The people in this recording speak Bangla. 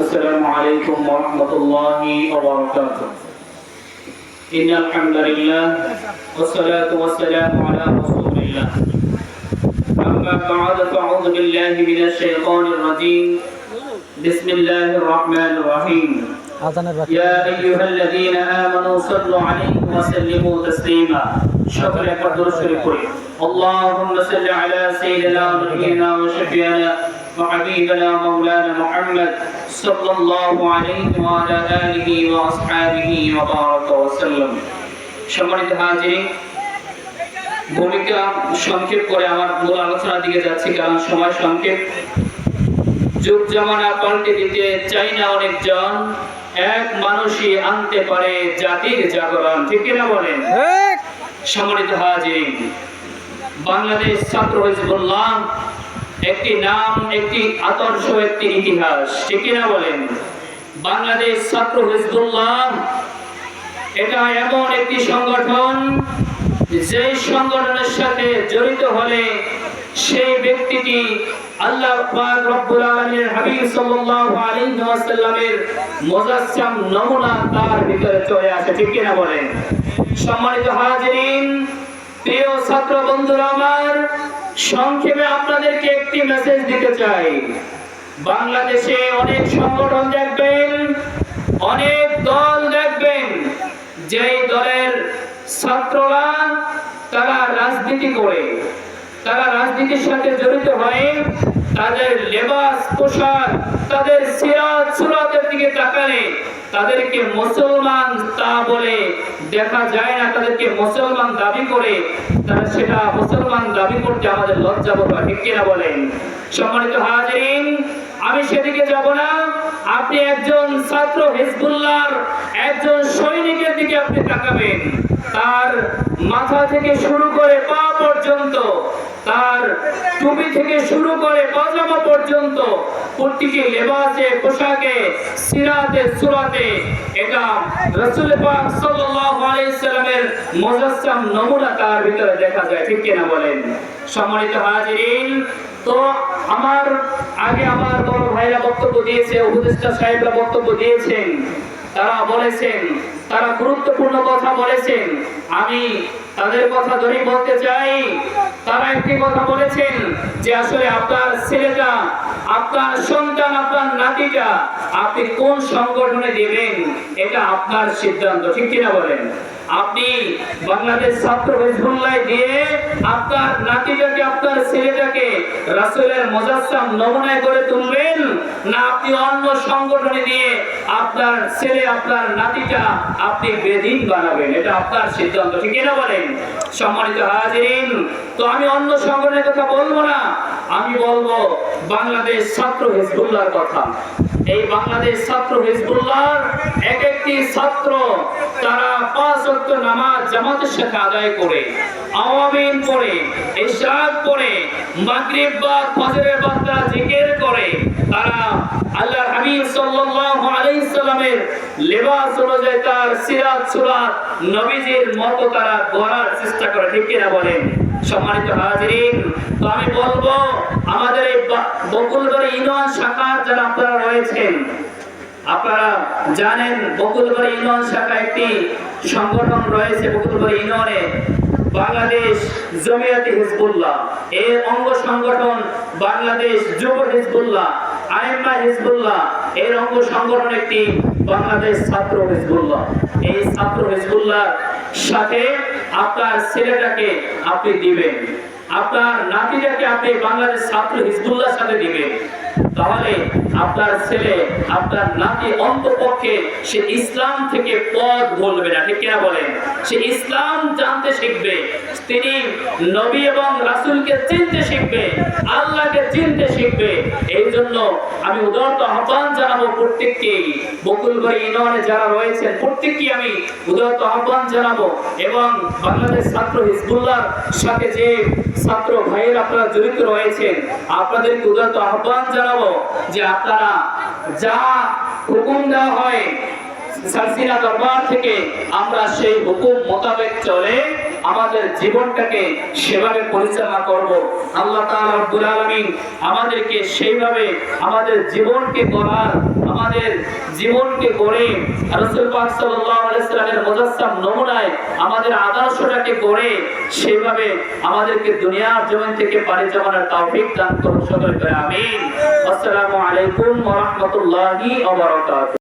السلام عليكم ورحمة الله وبركاته. إن الحمد لله والصلاة والسلام على رسول الله. أما بعد فأعوذ بالله من الشيطان الرجيم. بسم الله الرحمن الرحيم. يا أيها الذين آمنوا صلوا عليه وسلموا تسليما. شكرا قدر شكرا اللهم صل على سيدنا ونبينا وشفيعنا وحبيبنا مولانا محمد صلى الله عليه وعلى آله وأصحابه وبارك وسلم সম্মানিত হাজিরিন ভূমিকা সংক্ষেপ করে আমার মূল আলোচনার দিকে যাচ্ছি কারণ সময় সংক্ষেপ যুগ জামানা পাল্টে দিতে চাই না অনেকজন এক মানুষই আনতে পারে জাতির জাগরণ ঠিক কিনা বলেন সম্মানিত হাজির বাংলাদেশ ছাত্র হিজবুল্লাহ একটি নাম, একটি আদর্শ, একটি ইতিহাস। ঠিক কিনা বলেন? বাংলাদেশ ছাত্র হিজবুল্লাহ, এটা এমন একটি সংগঠন যে সংগঠনের সাথে জড়িত হলে সেই ব্যক্তিটি আল্লাহ সম্মানিত হাজিরিন, প্রিয় ছাত্র বন্ধুরা আমার সংক্ষেপে আপনাদেরকে একটি মেসেজ দিতে চাই। বাংলাদেশে অনেক সংগঠন দেখবেন, অনেক দল দেখবেন, যেই দলের ছাত্ররা তারা রাজনীতি করে, তারা রাজনীতির সাথে জড়িত হয়ে তাদের লেবাস, পোশাক, তাদের সিরাত সুরাতের দিকে তাকালে তাদেরকে মুসলমান তা বলে দেখা যায় না তাদেরকে মুসলমান দাবি করে তারা সেটা মুসলমান দাবি করতে আমাদের লজ্জা হয়, ঠিক কিনা বলেন? সম্মানিত হাজিরিন আমি সেদিকে যাব না। আপনি একজন ছাত্র হিজবুল্লাহর একজন সৈনিকের দিকে আপনি তাকাবেন। তার মাথা থেকে শুরু করে পা পর্যন্ত তার টুপি থেকে শুরু করে পাজামা পর্যন্ত প্রত্যেকে লেবাসে, পোশাকে, সিরাতে, সুরাতে, এটা রাসূল পাক সাল্লাল্লাহু আলাইহি সাল্লামের মুজাসসাম নমুনা তার ভিতরে দেখা যায়, ঠিক কিনা বলেন? সম্মানিত হাজিরিন, তো আমার, আগে আমার বড় ভাইরা বক্তব্য দিয়েছে, উপদেষ্টা সাহেবরা বক্তব্য দিয়েছেন, তারা বলেছেন, তারা গুরুত্বপূর্ণ কথা বলেছেন, আমি তাদের কথা যদি বলতে চাই, তারা একটি কথা বলেছেন যে আসলে আপনার ছেলেটা, আপনার সন্তান, আপনার নাতিটা, আপনি কোন সংগঠনে দেবেন? এটা আপনার সিদ্ধান্ত, ঠিক কিনা বলেন? আপনি বাংলাদেশ ছাত্র হিজবুল্লাহ দিয়ে আপনার নাতিটাকে, আপনার ছেলেটাকে রাসূলের মুজাসসাম নমুনায় করে তুলবেন? না আপনি অন্য সংগঠনে দিয়ে আপনার ছেলে, আপনার নাতিটা আপনি বেদিন বানাবেন? এটা আপনার সিদ্ধান্ত, ঠিক না বলেন? সম্মানিত হাজিরিন, তো আমি অন্য সংগঠনের কথা বলব না, আমি বলব বাংলাদেশ ছাত্র হিজবুল্লাহর কথা। এই বাংলাদেশ ছাত্র হিজবুল্লাহর এক একটি ছাত্র, তারা পাঁচ ওয়াক্ত নামাজ জামাতের সাথে আদায় করে, আওয়ামিন পড়ে ইশরাক পড়ে মাগরিব বা ফজরের বাদ তারা জিকির করে, তারা আল্লাহর হাবিব সাল্লাল্লাহু আলাইহি সাল্লামের লেবাস অনুযায়ী তার সিরাত সুরাত নবীজির মতো তারা গড়ার চেষ্টা করে, ঠিক কিনা বলেন? সম্মানিত হাজিরিন, তো আমি বলব, আমাদের এই বা- বকুলবাড়ি ইউনিয়ন শাখার যারা আপনারা রয়েছেন আপনারা জানেন বকুলবাড়ি ইউনিয়ন শাখা একটি সংগঠন রয়েছে বকুলবাড়ি ইউনিয়নে বাংলাদেশ জমিয়াতে হিজবুল্লাহ। এর অঙ্গ সংগঠন বাংলাদেশ যুব হিজবুল্লাহ, আইম্মা হিজবুল্লাহ। এর অঙ্গ সংগঠন একটি বাংলাদেশ ছাত্র হিজবুল্লাহ। এই ছাত্র হিজবুল্লাহর সাথে আপনার ছেলেটাকে আপনি দিবেন। আপনার নাতিটাকে আপনি বাংলাদেশ ছাত্র হিজবুল্লাহর সাথে দিবেন। তাহলে আপনার ছেলে, আপনার নাতি অন্তপক্ষে সে ইসলাম থেকে পথ বলবে না, ঠিক কিনা বলেন? সে ইসলাম জানতে শিখবে, তিনি নবী এবং রাসূলকে চিনতে শিখবে, আল্লাহকে চিনতে শিখবে। এই জন্য আমি উদারত আহ্বান জানাব প্রত্যেককে বকুলবাড়ি ইউনিয়নে যারা রয়েছেন, প্রত্যেককে আমি উদারত আহ্বান জানাব। এবং বাংলাদেশ ছাত্র হিজবুল্লাহর সাথে যে ছাত্র ভাইয়ের আপনারা জড়িত রয়েছেন, আপনাদেরকে উদারত আহ্বান জানাব যে আপনারা যা হুকুম দেওয়া হয় সালসিনা দরবার থেকে আমরা সেই হুকুম মোতাবেক চলে। আমাদের জীবনটাকে সেভাবে পরিচালনা করব। আল্লাহ তাআলা আলামিন আমাদেরকে সেইভাবে আমাদের জীবনকে গড়ার, আমাদের জীবনকে গড়ে রাসূল পাক সাল্লাল্লাহু সাল্লামের মুজাসসাম নমুনায় আমাদের আদর্শটাকে গড়ে সেইভাবে আমাদেরকে দুনিয়ার জীবন থেকে পাড়ি জমানোর তৌফিক দান করুন সকলে। আমিন। আসসালামু আলাইকুম ওয়া